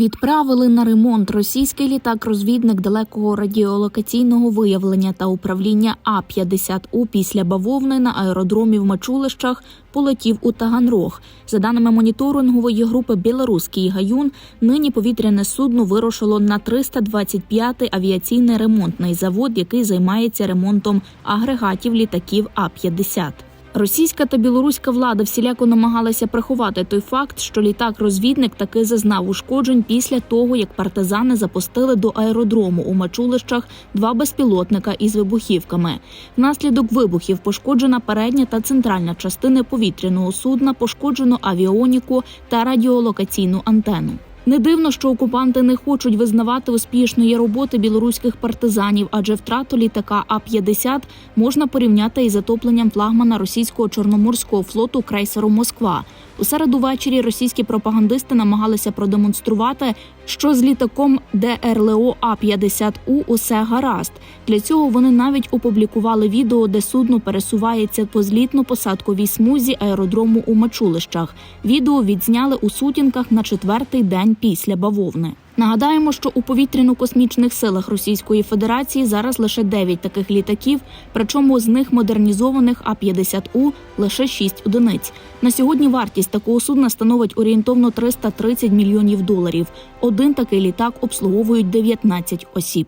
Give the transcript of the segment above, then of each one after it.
Відправили на ремонт російський літак-розвідник далекого радіолокаційного виявлення та управління А-50У після бавовни на аеродромі в Мачулищах полетів у Таганрог. За даними моніторингової групи Білоруський гаюн, нині повітряне судно вирушило на 325-й авіаційний ремонтний завод, який займається ремонтом агрегатів літаків А-50. Російська та білоруська влада всіляко намагалися приховати той факт, що літак-розвідник таки зазнав ушкоджень після того, як партизани запустили до аеродрому у Мачулищах два безпілотника із вибухівками. Внаслідок вибухів пошкоджена передня та центральна частини повітряного судна, пошкоджено авіоніку та радіолокаційну антенну. Не дивно, що окупанти не хочуть визнавати успішної роботи білоруських партизанів, адже втрату літака А-50 можна порівняти із затопленням флагмана російського чорноморського флоту крейсеру Москва. У середу ввечері російські пропагандисти намагалися продемонструвати, що з літаком ДРЛО А-50У усе гаразд. Для цього вони навіть опублікували відео, де судно пересувається по злітно-посадковій смузі аеродрому у Мачулищах. Відео відзняли у сутінках на четвертий день після бавовни. Нагадаємо, що у повітряно-космічних силах Російської Федерації зараз лише 9 таких літаків, причому з них модернізованих А-50У лише 6 одиниць. На сьогодні вартість такого судна становить орієнтовно 330 мільйонів доларів. Один такий літак обслуговують 19 осіб.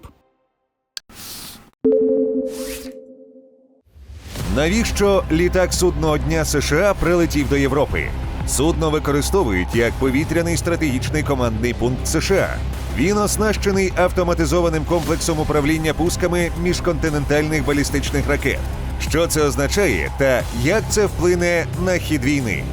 Навіщо літак судного дня США прилетів до Європи? Судно використовують як повітряний стратегічний командний пункт США. Він оснащений автоматизованим комплексом управління пусками міжконтинентальних балістичних ракет. Що це означає та як це вплине на хід війни?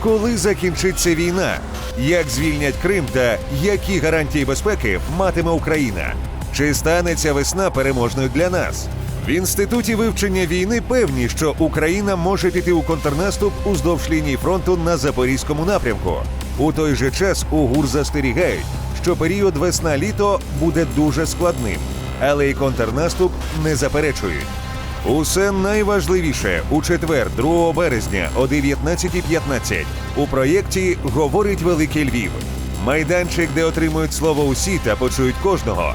Коли закінчиться війна? Як звільнять Крим та які гарантії безпеки матиме Україна? Чи станеться весна переможною для нас? В інституті вивчення війни певні, що Україна може піти у контрнаступ уздовж лінії фронту на запорізькому напрямку. У той же час у ГУР застерігають, що період весна-літо буде дуже складним, але й контрнаступ не заперечують. Усе найважливіше у четвер, 2 березня о 19.15 у проєкті говорить Великий Львів. Майданчик, де отримують слово усі та почують кожного.